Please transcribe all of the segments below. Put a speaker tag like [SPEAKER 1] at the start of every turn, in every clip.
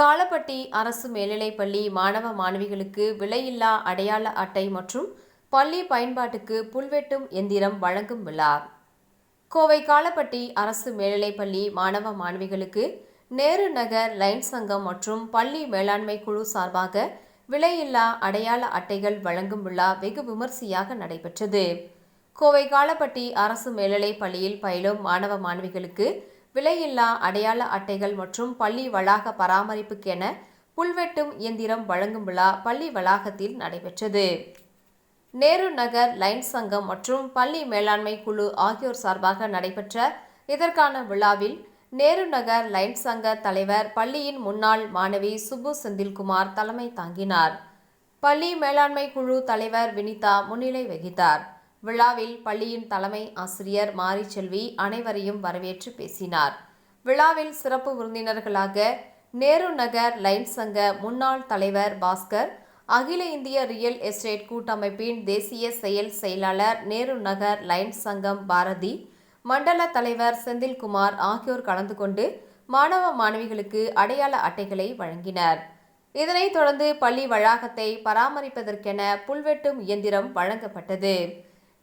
[SPEAKER 1] காலப்பட்டி அரசு மேல்நிலைப்பள்ளி மாணவ மாணவிகளுக்கு விலையில்லா அடையாள அட்டை மற்றும் பள்ளி பயன்பாட்டுக்கு புல்வெட்டும் எந்திரம் வழங்கும் விழா. கோவை காலப்பட்டி அரசு மேல்நிலைப்பள்ளி மாணவ மாணவிகளுக்கு நேரு நகர் லைன் சங்கம் மற்றும் பள்ளி மேலாண்மை குழு சார்பாக விலையில்லா அடையாள அட்டைகள் வழங்கும் விழா வெகு விமர்சையாக நடைபெற்றது. கோவை காலப்பட்டி அரசு மேல்நிலைப் பள்ளியில் பயிலும் மாணவ மாணவிகளுக்கு விலையில்லா அடையாள அட்டைகள் மற்றும் பள்ளி வளாக பராமரிப்புக்கென புல்வெட்டும் இயந்திரம் வழங்கும் விழா பள்ளி வளாகத்தில் நடைபெற்றது. நேரு நகர் லைன் சங்கம் மற்றும் பள்ளி மேலாண்மை குழு ஆகியோர் சார்பாக நடைபெற்ற இதற்கான விழாவில் நேரு நகர் லைன் சங்க தலைவர் பள்ளியின் முன்னாள் மாணவி சுப்பு செந்தில்குமார் தலைமை தாங்கினார். பள்ளி மேலாண்மை குழு தலைவர் வினிதா முன்னிலை வகித்தார். விழாவில் பள்ளியின் தலைமை ஆசிரியர் மாரிச்செல்வி அனைவரையும் வரவேற்று பேசினார். விழாவில் சிறப்பு விருந்தினர்களாக நேரு நகர் லைன் சங்க முன்னாள் தலைவர் பாஸ்கர் அகில இந்திய ரியல் எஸ்டேட் கூட்டமைப்பின் தேசிய செயல் செயலாளர் நேரு நகர் லைன் சங்கம் பாரதி மண்டல தலைவர் செந்தில்குமார் ஆகியோர் கலந்து கொண்டு மாணவ மாணவிகளுக்கு அடையாள அட்டைகளை வழங்கினர். இதனைத் தொடர்ந்து பள்ளி வளாகத்தை பராமரிப்பதற்கென புல்வெட்டும் இயந்திரம் வழங்கப்பட்டது.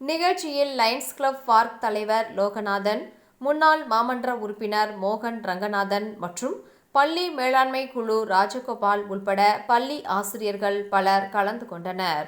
[SPEAKER 1] நிகழ்ச்சியில் லயன்ஸ் கிளப் பார்க் தலைவர் லோகநாதன் முன்னாள் மாமன்ற உறுப்பினர் மோகன் ரங்கநாதன் மற்றும் பள்ளி மேலாண்மை குழு ராஜகோபால் உள்பட பள்ளி ஆசிரியர்கள் பலர் கலந்து கொண்டனர்.